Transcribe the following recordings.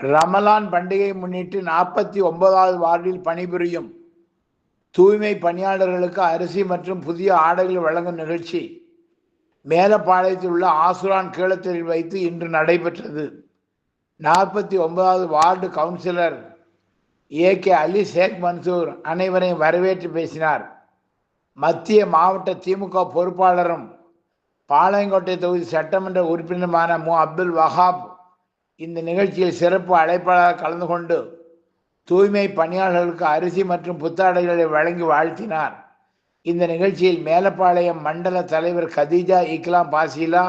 ரமலான் பண்டிகையை முன்னிட்டு நாற்பத்தி ஒன்பதாவது வார்டில் பணிபுரியும் தூய்மை பணியாளர்களுக்கு அரிசி மற்றும் புதிய ஆடைகள் வழங்கும் நிகழ்ச்சி மேலப்பாளையத்தில் உள்ள ஆசுரான் கீழத்தில் வைத்து இன்று நடைபெற்றது. நாற்பத்தி ஒன்பதாவது ward councillor A K Ali Sheikh Mansoor அனைவரையும் வரவேற்று பேசினார். மத்திய மாவட்ட திமுக பொறுப்பாளரும் பாளையங்கோட்டை தொகுதி சட்டமன்ற உறுப்பினருமான மு. அப்துல் வஹாப் இந்த நிகழ்ச்சியில் சிறப்பு அழைப்பாளராக கலந்து கொண்டு தூய்மை பணியாளர்களுக்கு அரிசி மற்றும் புத்தாடைகளை வழங்கி வாழ்த்தினார். இந்த நிகழ்ச்சியில் மேலப்பாளையம் மண்டல தலைவர் கதீஜா இக்லாம் பாசிலா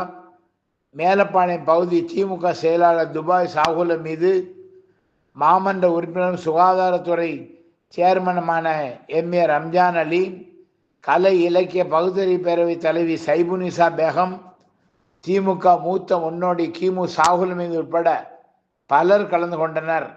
மேலப்பாளையம் பகுதி திமுக செயலாளர் துபாய் சாகுல மீது மாமன்ற உறுப்பினரும் சுகாதாரத்துறை சேர்மனுமான எம் ஏ ரம்ஜான் அலி கலை இலக்கிய பகுத்தறி பேரவை தலைவி சைபுனிசா பேகம் திமுக மூத்த முன்னோடி கிமு சாகுல் மீது உட்பட பலர் கலந்து கொண்டனர்.